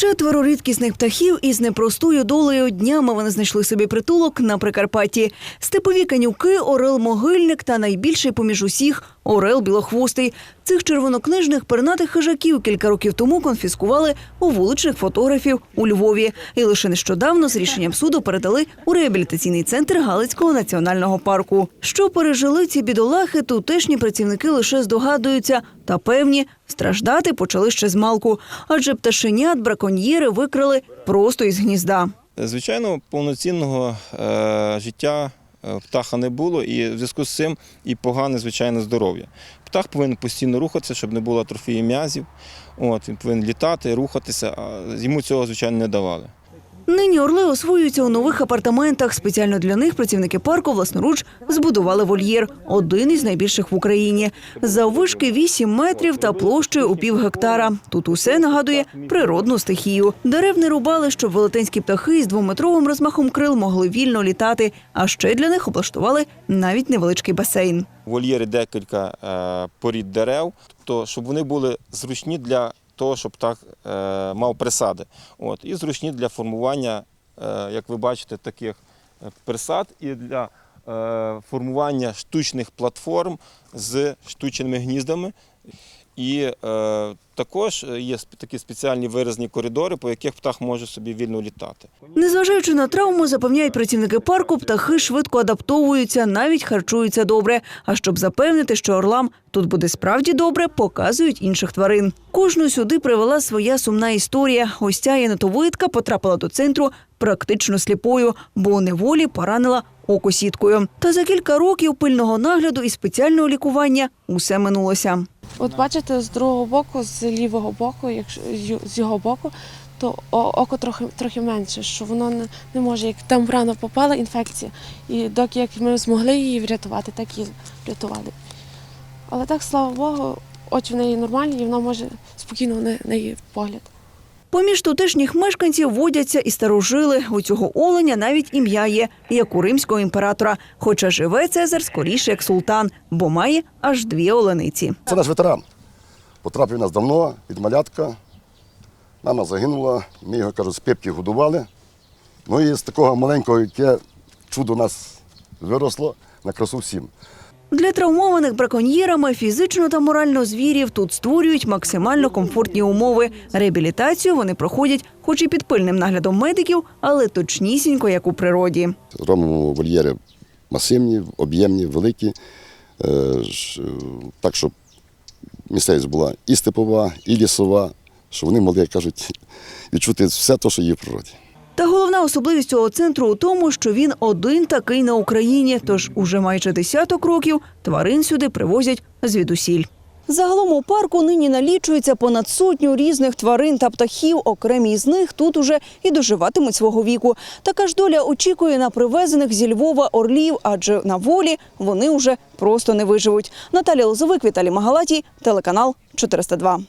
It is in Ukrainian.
Четверо рідкісних птахів із непростою долею днями вони знайшли собі притулок на Прикарпатті. Степові канюки, орел могильник та найбільший поміж усіх орел білохвостий. Цих червонокнижних пернатих хижаків кілька років тому конфіскували у вуличних фотографів у Львові. І лише нещодавно з рішенням суду передали у реабілітаційний центр Галицького національного парку. Що пережили ці бідолахи, тутешні працівники лише здогадуються та певні страждати почали ще з малку, адже пташенят браконьєри викрали просто із гнізда. Звичайно, повноцінного е, життя е, птаха не було, і в зв'язку з цим і погане, звичайно, здоров'я. Птах повинен постійно рухатися, щоб не було атрофії м'язів. От, він повинен літати, рухатися, а йому цього, звичайно, не давали. Нині орли освоюються у нових апартаментах. Спеціально для них працівники парку власноруч збудували вольєр, один із найбільших в Україні. Заввишки 8 метрів та площею у пів гектара. Тут усе нагадує природну стихію. Дерев не рубали, щоб велетенські птахи із двометровим розмахом крил могли вільно літати. А ще для них облаштували навіть невеличкий басейн. В вольєрі декілька е, порід дерев, тобто, щоб вони були зручні для того, щоб птах е, мав присади. От, і зручні для формування, е, як ви бачите, таких е, присад і для формування штучних платформ з штучними гніздами. І е, також є такі спеціальні виразні коридори, по яких птах може собі вільно літати. Незважаючи на травму, запевняють працівники парку, птахи швидко адаптовуються, навіть харчуються добре. А щоб запевнити, що орлам тут буде справді добре, показують інших тварин. Кожну сюди привела своя сумна історія. Ось ця єнотовидка потрапила до центру практично сліпою, бо у неволі поранила око сіткою. Та за кілька років пильного нагляду і спеціального лікування усе минулося. От бачите, з другого боку, з лівого боку, якщо з його боку, то око трохи трохи менше, що воно не, не може, як там рано попала інфекція. І доки як ми змогли її врятувати, так і врятували. Але так, слава Богу, очі в неї нормальні, і вона може спокійно на неї погляд. Поміж тутешніх мешканців водяться і старожили. У цього оленя навіть ім'я є, як у римського імператора. Хоча живе Цезар скоріше як султан, бо має аж дві олениці. Це наш ветеран. Потрапив нас давно, від малятка. Мама загинула, ми його, кажуть, з пепки годували. Ну і з такого маленького, яке чудо у нас виросло на красу всім. Для травмованих браконьєрами фізично та морально звірів тут створюють максимально комфортні умови. Реабілітацію вони проходять, хоч і під пильним наглядом медиків, але точнісінько, як у природі. Робимо вольєри масивні, об'ємні, великі. Е, е, Так, щоб місцевість була і степова, і лісова, щоб вони могли, як кажуть, відчути все те, що є в природі. Та головна особливість цього центру у тому, що він один такий на Україні. Тож уже майже десяток років тварин сюди привозять звідусіль. Загалом у парку нині налічується понад сотню різних тварин та птахів. Окремі з них тут уже і доживатимуть свого віку. Така ж доля очікує на привезених зі Львова орлів, адже на волі вони уже просто не виживуть. Наталія Лозовик, Віталій Магалатій, телеканал 402.